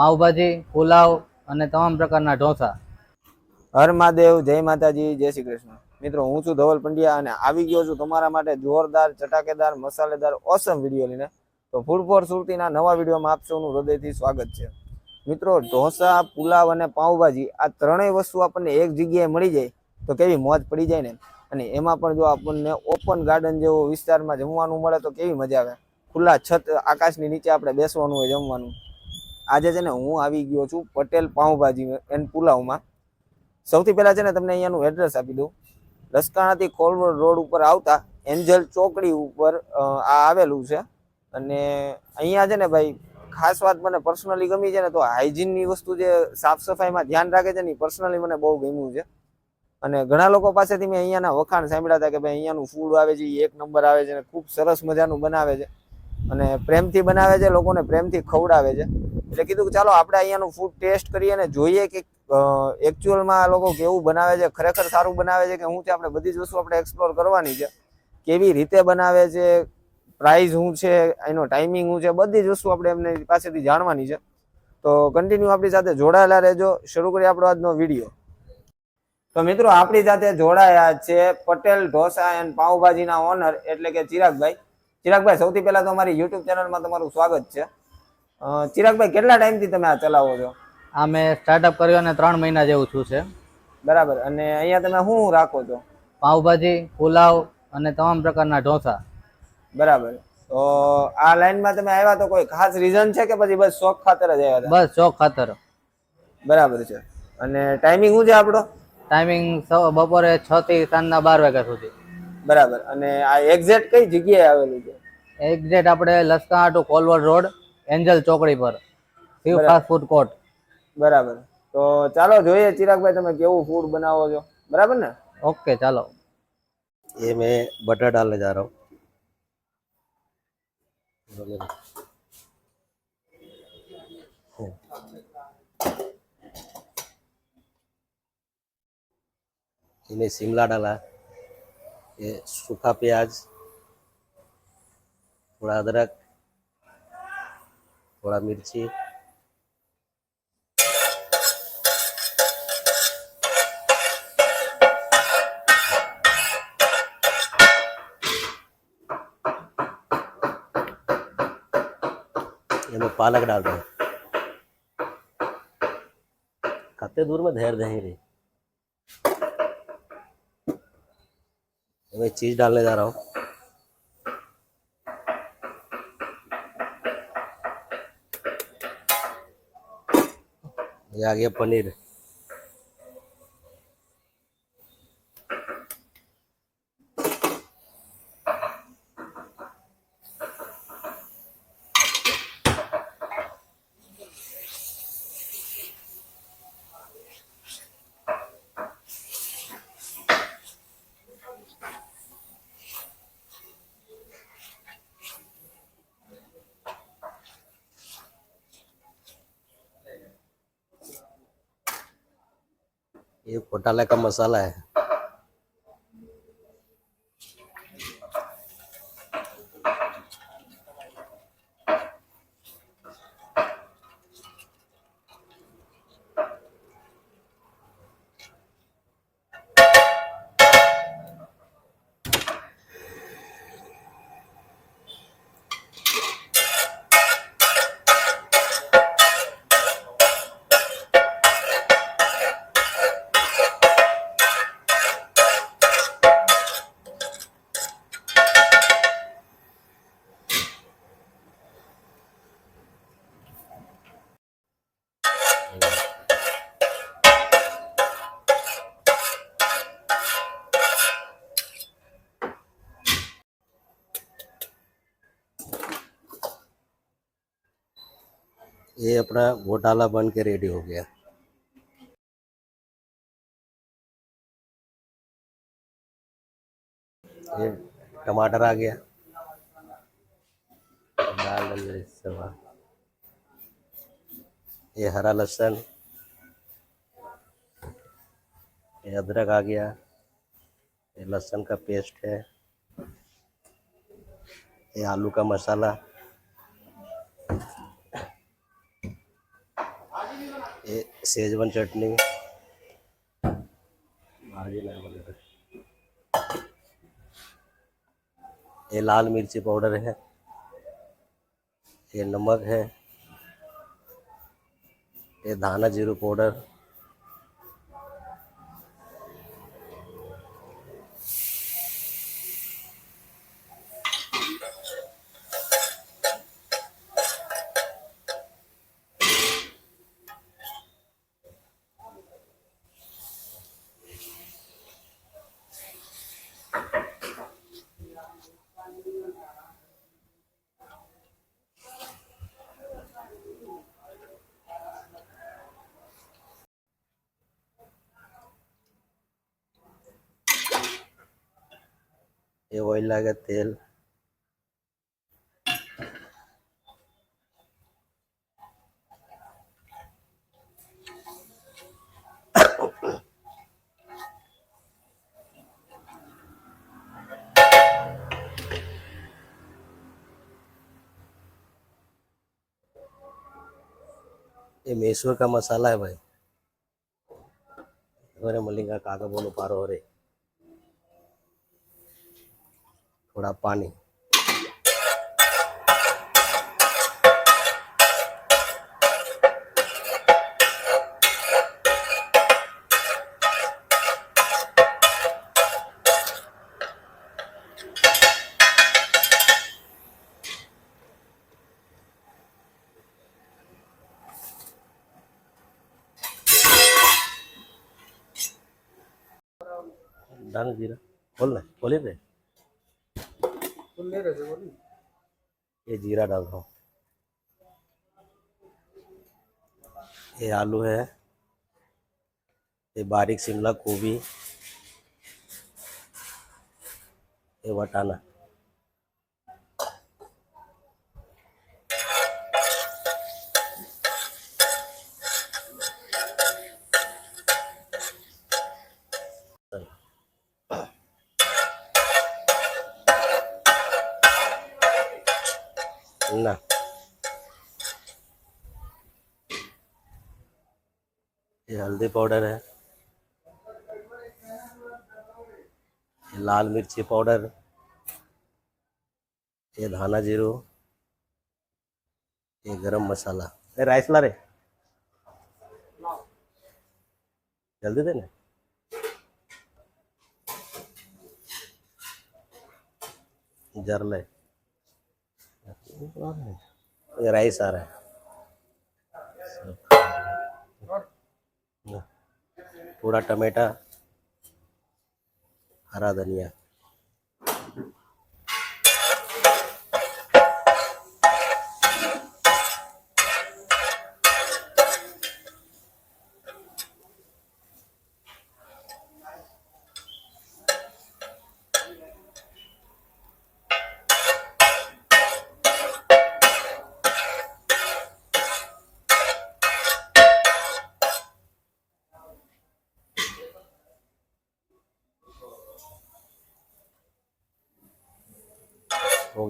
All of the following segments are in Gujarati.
પાવભાજી, પુલાવ અને તમામ પ્રકારના ઢોસા. હર મહાદેવ જય માતાજી, જય શ્રી કૃષ્ણ. મિત્રો, હું છું ધવલ પંડ્યા અને આવી ગયો છું તમારા માટે જોરદાર, ચટાકેદાર, મસાલેદાર ઓસમ વીડિયો લઈને. તો ફૂડ ફોર સુરતીના નવા વિડીયોમાં આપ હૃદયથી સ્વાગત છે. મિત્રો, ઢોસા, પુલાવ અને પાઉંભાજી આ ત્રણેય વસ્તુ આપણને એક જગ્યાએ મળી જાય તો કેવી મોજ પડી જાય ને? અને એમાં પણ જો આપણને ઓપન ગાર્ડન જેવો વિસ્તારમાં જમવાનું મળે તો કેવી મજા આવે? ખુલ્લા છત આકાશની નીચે આપણે બેસવાનું હોય જમવાનું. આજે છે ને હું આવી ગયો છું પટેલ પાઉંભાજી એન્ડ પુલાવમાં. સૌથી પહેલાં છે ને તમને અહીંયાનું એડ્રેસ આપી દઉં. લસકાણાથી ખોલવડ રોડ ઉપર આવતા એન્જલ ચોકડી ઉપર આ આવેલું છે. અને અહીંયા છે ને ભાઈ, ખાસ વાત મને પર્સનલી ગમી છે ને તો હાઇજીનની વસ્તુ જે સાફ સફાઈમાં ધ્યાન રાખે છે ને પર્સનલી મને બહુ ગમ્યું છે. અને ઘણા લોકો પાસેથી મેં અહીંયાના વખાણ સાંભળ્યા હતા કે ભાઈ અહીંયાનું ફૂડ આવે છે એ એક નંબર આવે છે અને ખૂબ સરસ મજાનું બનાવે છે. અને પ્રેમથી બનાવે છે, લોકોને પ્રેમથી ખવડાવે છે. એટલે કીધું કે ચાલો આપણે અહીંયાનું ફૂડ ટેસ્ટ કરીએ અને જોઈએ કે એકચ્યુઅલમાં આ લોકો કેવું બનાવે છે, ખરેખર સારું બનાવે છે કે શું છે આપણે બધી જ વસ્તુ આપણે એક્સપ્લોર કરવાની છે. કેવી રીતે બનાવે છે પ્રાઇઝ શું છે, એનો ટાઈમિંગ શું છે, બધી જ વસ્તુ આપણે એમની પાસેથી જાણવાની છે. તો કન્ટિન્યુ આપણી સાથે જોડાયેલા રહેજો. શરૂ કરીએ આપણો આજનો વીડિયો તો મિત્રો, આપણી સાથે જોડાયા છે પટેલ ઢોસા એન્ડ પાઉભાજીના ઓનર એટલે કે ચિરાગભાઈ. ચિરાગભાઈ, સૌથી પહેલા તો અમારી યુટ્યુબ ચેનલમાં તમારું સ્વાગત છે. ચિરાગભાઈ કેટલા ટાઈમથી તમે આ ચલાવો છો? આ મેં સ્ટાર્ટઅપ કર્યો અને ત્રણ મહિના જેવું છું છે. બરાબર. અને અહીંયા તમે શું રાખો છો? પાઉભાજી પુલાવ અને તમામ પ્રકારના ઢોસા. બરાબર. તો આ લાઈનમાં તમે આવ્યા તો કોઈ ખાસ રીઝન છે કે પછી બસ શોખ ખાતર જ આવ્યા બસ શોખ ખાતર. બરાબર છે. અને ટાઈમિંગ શું છે આપણો? ટાઈમિંગ બપોરે છ થી સાંજના બાર વાગ્યા સુધી. બરાબર. અને આ એક્ઝેક્ટ કઈ જગ્યાએ આવેલું છે? એક્ઝેક્ટ આપણે Laska to Kolvad road. Angel ચોકડી પર શિવ ફાસ્ટ ફૂડ કોર્ટ બરાબર તો ચાલો જોઈએ ચિરાગભાઈ તમે કેવું ફૂડ બનાવો છો બરાબર ને ઓકે ચાલો ये मैं बटर डालने जा रहा हूँ इसमें शिमला डाला ये सूखा प्याज थोड़ा अदरक थोड़ा मिर्ची ये पालक डाल रहा खाते दूर में धैर्य रही मैं चीज़ डालने जा रहा हूँ ये आ गया पनीर ये घोटाला का मसाला है ये अपना घोटाला बन के रेडी हो गया। ये टमाटर आ गया। आ- ये हरा लहसुन। ये अदरक आ गया। ये लहसुन का पेस्ट है। ये आलू का मसाला। ये सेजवन चटनी। ये लाल मिर्ची पाउडर है। ये नमक है। ये धाना ज़ीरो पाउडर। ये ऑयल लगा तेल ये मैसूर का मसाला है भाई अरे मलिंगा काका बोलो पारो रे थोड़ा पानी डाल जीरा बोल ना बोले रे ये जीरा डाल हूँ। ये आलू है। ये बारीक शिमला गोभी। ये वटाना। ना। ये हल्दी पाउडर है। ये लाल मिर्ची पाउडर। ये धाना ज़ीरो। ये गरम मसाला। ए, राइस ला रे। जल्दी दे ना जर ले। ये राइस आ रहा है। थोड़ा टमाटा हरा धनिया।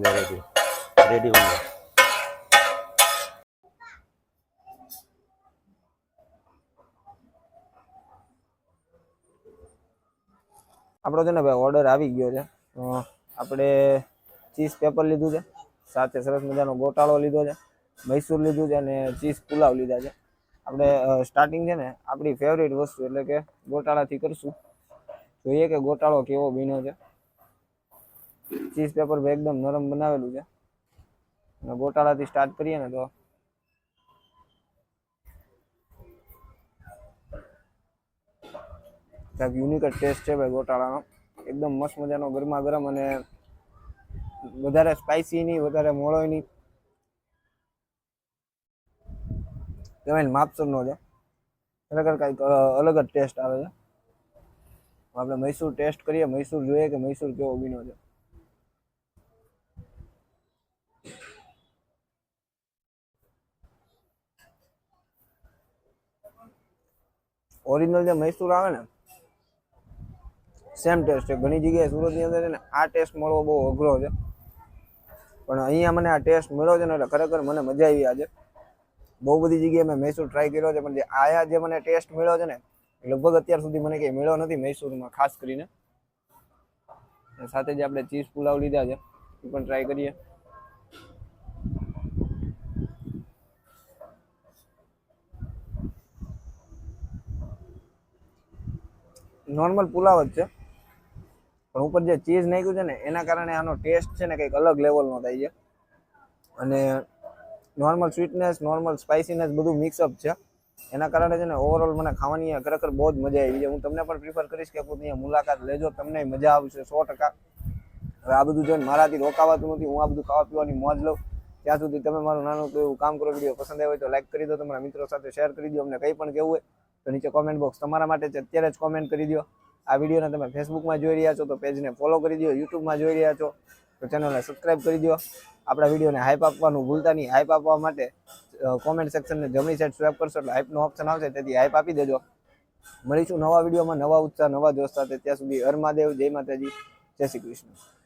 हो गया रेडी रेडी हो गया આપણો છે ને ભાઈ ઓર્ડર આવી ગયો છે અ, આપણે ચીઝ પેપર લીધું છે સાથે સરસ મજાનો ગોટાળો લીધો છે મૈસૂર લીધું છે અને ચીઝ પુલાવ લીધા છે આપણે સ્ટાર્ટિંગ છે ને આપણી ફેવરેટ વસ્તુ એટલે કે ગોટાળાથી કરશું જોઈએ કે ગોટાળો કેવો બીનો છે ચીઝ પેપર ભાઈ એકદમ નરમ બનાવેલું છે. અને ગોટાળાથી સ્ટાર્ટ કરીએ ને તો. કાંઈક યુનિક ટેસ્ટ છે ભાઈ ગોટાળાનો. એકદમ મસ્ત મજાનો ગરમા ગરમ અને વધારે સ્પાઇસી નહીં વધારે મોળો નહીં કહેવાય માપસરનો છે. ખરેખર કાંઈક અલગ જ ટેસ્ટ આવે છે. આપણે મૈસૂર ટેસ્ટ કરીએ, મૈસૂર જોઈએ કે મૈસૂર કેવો બીનો છે. ઓરિજિનલ જે મૈસૂર આવે ને સેમ ટેસ્ટ છે. ઘણી જગ્યાએ સુરતની અંદર છે ને આ ટેસ્ટ મળવો બહુ અઘરો છે. પણ અહીંયા મને આ ટેસ્ટ મળ્યો છે ને એટલે ખરેખર મને મજા આવી આજે. બહુ બધી જગ્યાએ મેં મૈસૂર ટ્રાય કર્યો છે, પણ જે આયા જે મને ટેસ્ટ મળ્યો છે ને લગભગ અત્યાર સુધી મને કંઈ મળ્યો નથી મૈસૂરમાં, ખાસ કરીને. સાથે જે આપણે ચીઝ પુલાવ લીધા છે, એ પણ ટ્રાય કરીએ. નોર્મલ પુલાવ જ છે. પણ ઉપર જે ચીઝ નાખ્યું છે ને, એના કારણે આનો ટેસ્ટ છે ને કંઈક અલગ લેવલનો થાય છે. અને નોર્મલ સ્વીટનેસ નોર્મલ સ્પાઇસીનેસ બધું મિક્સઅપ છે. એના કારણે છે ને ઓવરઓલ મને ખાવાની ખરેખર બહુ જ મજા આવી છે. હું તમને પણ પ્રિફર કરીશ કે પોતે મુલાકાત લેજો, તમને મજા આવશે સો ટકા. હવે આ બધું જોઈને મારાથી રોકાવાતું નથી, હું આ બધું ખાવા પીવાની મોજ લઉં. ત્યાં સુધી તમે મારું નાનું એવું કામ કરો, વીડિયો પસંદ આવ્યો હોય તો લાઈક કરી દો, તમારા મિત્રો સાથે શેર કરી દો, અમને કંઈ પણ કહેવું હોય તો નીચે કોમેન્ટ બોક્સ તમારા માટે છે અત્યારે જ કોમેન્ટ કરી દો આ વિડીયોને તમે ફેસબુકમાં જોઈ રહ્યા છો તો પેજને ફોલો કરી દો યુટ્યુબમાં જોઈ રહ્યા છો તો ચેનલને સબસ્ક્રાઇબ કરી દો આપણા વિડીયોને હાઈપ આપવાનું ભૂલતા નહીં. હાઈપ આપવા માટે કોમેન્ટ સેક્શનને જમણી સાઈડ સ્વેપ કરશો એટલે હાઈપનો ઓપ્શન આવશે, તેથી હાઈપ આપી દેજો. મળીશું નવા વિડીયોમાં નવા ઉત્સાહ, નવા જોશ સાથે. ત્યાં સુધી હર મહાદેવ જય માતાજી, જય શ્રી કૃષ્ણ.